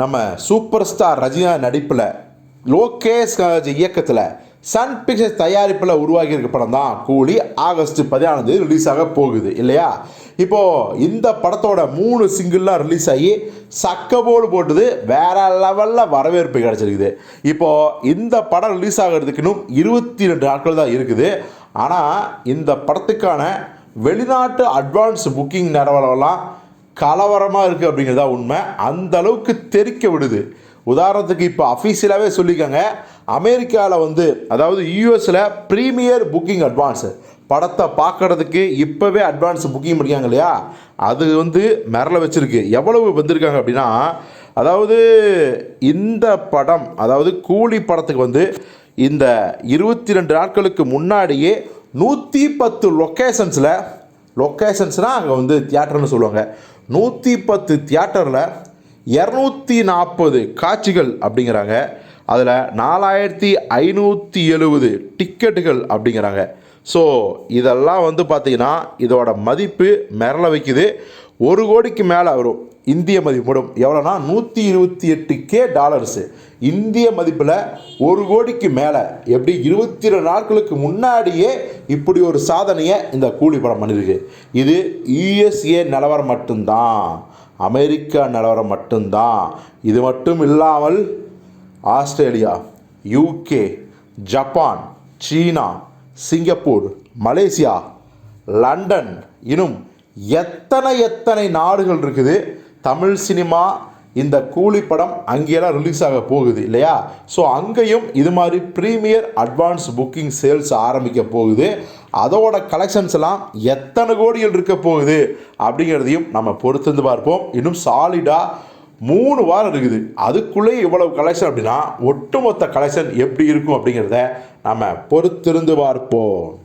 நம்ம super star Rajina நடிப்பில் லோகேஷ் இயக்கத்தில் சன் பிக்சர்ஸ் தயாரிப்பில் உருவாகி இருக்க படம் தான் கூலி. ஆகஸ்ட் பதினாலாம் தேதி ரிலீஸ் ஆக போகுது இல்லையா? இப்போது இந்த படத்தோட மூணு சிங்கிள்லாம் ரிலீஸ் ஆகி சக்கபோடு போட்டது வேற லெவலில் வரவேற்பு கிடச்சிருக்குது. இப்போது இந்த படம் ரிலீஸ் ஆகிறதுக்கு இன்னும் இருபத்தி ரெண்டு நாட்கள் தான் இருக்குது. ஆனால் இந்த படத்துக்கான வெளிநாட்டு அட்வான்ஸ் புக்கிங் நிலவரம்லாம் கலவரமாக இருக்குது அப்படிங்கிறதா உண்மை. அந்த அளவுக்கு தெரிக்க விடுது. உதாரணத்துக்கு இப்போ அஃபீஷியலாகவே சொல்லிக்கோங்க. அமெரிக்காவில் வந்து அதாவது யூஎஸில் ப்ரீமியர் புக்கிங் அட்வான்ஸு படத்தை பார்க்குறதுக்கு இப்போவே அட்வான்ஸ் புக்கிங் பண்ணிக்காங்க இல்லையா? அது வந்து மிரள வச்சுருக்கு. எவ்வளவு வந்திருக்காங்க அப்படின்னா அதாவது இந்த படம் அதாவது கூலி படத்துக்கு வந்து இந்த இருபத்தி ரெண்டு நாட்களுக்கு முன்னாடியே நூற்றி பத்து லொக்கேஷன்ஸில் லொக்கேஷன்ஸ்னால் அங்கே வந்து தியேட்டர்னு சொல்லுவாங்க. நூற்றி பத்து தியேட்டரில் இரநூத்தி நாற்பது காட்சிகள் அப்படிங்கிறாங்க. அதில் நாலாயிரத்தி ஐநூற்றி எழுபது டிக்கெட்டுகள் அப்படிங்கிறாங்க. ஸோ இதெல்லாம் வந்து பார்த்திங்கன்னா இதோட மதிப்பு மிரள வைக்குது. ஒரு கோடிக்கு மேலே வரும். இந்திய மதிப்பிடும் எவ்வளோனா நூற்றி இருபத்தி எட்டு கே டாலர்ஸு இந்திய மதிப்பில் ஒரு கோடிக்கு மேலே. எப்படி? இருபத்தி ரெண்டு நாட்களுக்கு முன்னாடியே இப்படி ஒரு சாதனையை இந்த கூலி படம் பண்ணியிருக்கு இது யுஎஸ்ஏ நிலவரம் மட்டும்தான். அமெரிக்கா நிலவரம் மட்டும்தான். இது மட்டும் இல்லாமல் Australia UK Japan China Singapore Malaysia London இன்னும் எத்தனை எத்தனை நாடுகள் இருக்குது? தமிழ் சினிமா இந்த கூலி படம் அங்கேயெல்லாம் ரிலீஸ் ஆக போகுது இல்லையா? ஸோ அங்கேயும் இது மாதிரி ப்ரீமியர் அட்வான்ஸ் புக்கிங் சேல்ஸ் ஆரம்பிக்க போகுது. அதோட கலெக்ஷன்ஸ் எல்லாம் எத்தனை கோடிகள் இருக்க போகுது அப்படிங்கிறதையும் நம்ம பொறுத்திருந்து பார்ப்போம். இன்னும் சாலிடாக மூணு வாரம் இருக்குது. அதுக்குள்ளேயே இவ்வளவு கலெக்ஷன் அப்படின்னா ஒட்டுமொத்த கலெக்ஷன் எப்படி இருக்கும் அப்படிங்கிறத நம்ம பொறுத்திருந்து பார்ப்போம்.